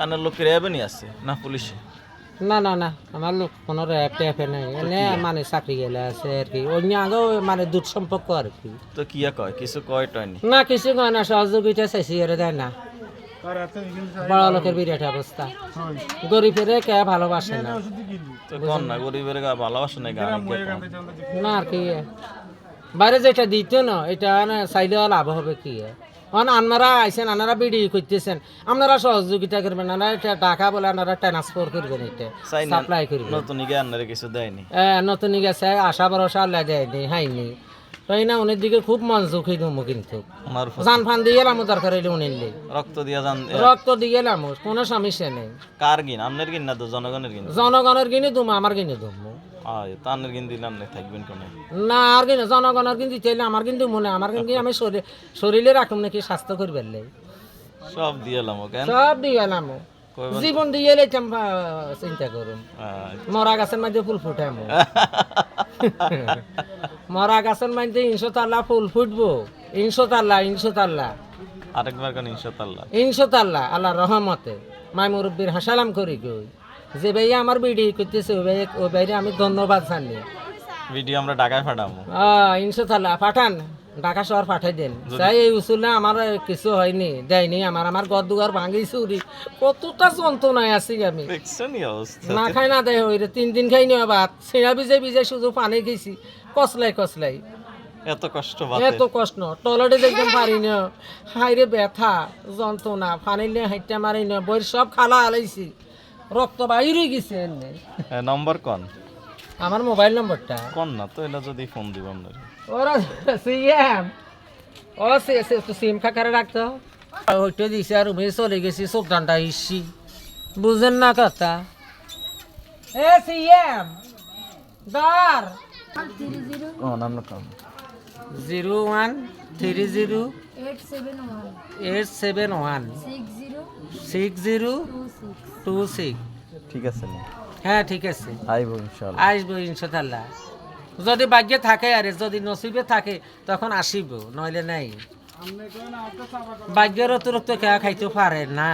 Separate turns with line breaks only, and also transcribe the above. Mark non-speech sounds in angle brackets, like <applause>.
কানের লোকের এবেনি আছে না পুলিশে?
না না না আমার লোক কোনো র্যাপ ট্যাপে নাই। এনে মানে চাকরি গেলে আছে আর কি। অন্য আগেও মানে দূর সম্পর্ক আর কি।
তো কিয়া কয়? কিছু কয় টয়নি
না? কিছু কয় না সহযোগিতা চাইছি এর দেয় না। বড় লোকের বিরাট অবস্থা। গরিবের কে ভালোবাসে না।
তো কোন না গরিবের গা ভালোবাসে না গান
না আর কি বাইরে যেটা দিত না এটা না চাইলে লাভ হবে কি আপনারা আইসেন আপনারা বিডি করতেছেন আপনারা সহযোগিতা করবেন না এটা টাকা বলে আপনারা ট্রান্সফার করবেন এটা সাপ্লাই করবেন।
নতুন ইগে আন্নারে কিছু দেয়নি।
এ, নতুন গেছে আশা ভরসা আল্লাহ দেয়নি হাইনি তাই না উনির দিকে খুব মন ঝুঁকি দমু কিন্তু। জান ফান দিয়ে এলাম দরকার হইলে উনির
রক্ত দিয়া এ,
রক্ত দিয়ে এলাম কোনো সমস্যা নেই।
কার গিন? আপনার গিন না তো জনগণের গিন?
জনগণের কিনে দুমো আমার কিনে দুমো।
তানের গিন দিলে থাকবেন কোনে?
না আর কিনে জনগণের কিন্তু চাইলে আমার কিন্তু মনে আমার কিন্তু আমি শরীর নাকি স্বাস্থ্য করি বেরলে
সব দিয়ে এলাম কেন?
সব দিয়ে এলাম জীবন দিয়ে এলাম চিন্তা করুন।
আয়।
মরা গাছের মধ্যে ফুল ফুটামো। <laughs> মরা গাছের মধ্যে ইনশো তাল্লা ফুল ফুটবো। ইনশো তাল্লা ইনশো তাল্লা
আরেকবার কোন ইনশাআল্লাহ?
ইনশো তাল্লা আল্লাহ রহমতে। মাই মুরব্বীর হাসালাম করি গই যে ভাইয়া আমার বিডি করতেছে ওই ভাই ওই ভাইরে আমি ধন্যবাদ জানি
ভিডিও আমরা ঢাকায় পাঠাবো
আহ, ইনশো তাল্লা পাঠান। ঢাকা শহর পাঠাই দেন। তাই এই উসুলে আমার কিছু হয়নি দেয়নি। আমার আমার ঘর দুয়ার ভাঙি চুরি। কতটা যন্ত্রণায় আছি আমি। না খাই না দেয় হইরে তিন দিন খাই নিও ভাত সেরা ভিজে ভিজে শুধু পানি খেয়েছি। কসলাই কসলাই।
এত কষ্ট
এত কষ্ট। টয়লেটে দেখতাম পারি না। হাইরে ব্যথা যন্ত্রণা পানি নিয়ে হাইটা মারি না। বইয়ের সব খালা হালাইছি রক্ত বাইরে গেছে এনে।
নম্বর কোন?
আমার মোবাইল নম্বরটা।
কোন না তো এটা যদি ফোন দিব আপনার।
ওরা সিএম। ও সে সে তো সিম খাকারে রাখতো। ওইটা দিছে আর রুমে চলে গেছি চোখদানটা ইসি বুঝেন না কথা। এ সিএম! দার
ও নাম না কোন?
Zero one three zero
eight seven one.
Eight seven one.
Six zero.
Six zero
two six
ঠিক আছে
হ্যাঁ ঠিক আছে।
আইবো ইনশাআল্লাহ।
আসব ইনশাল্লাহ যদি ভাগ্যে থাকে আরে যদি নসিবে থাকে তখন আসিব নইলে নাই। ভাগ্যের অতিরিক্ত কেয়া খাইতে পারে না।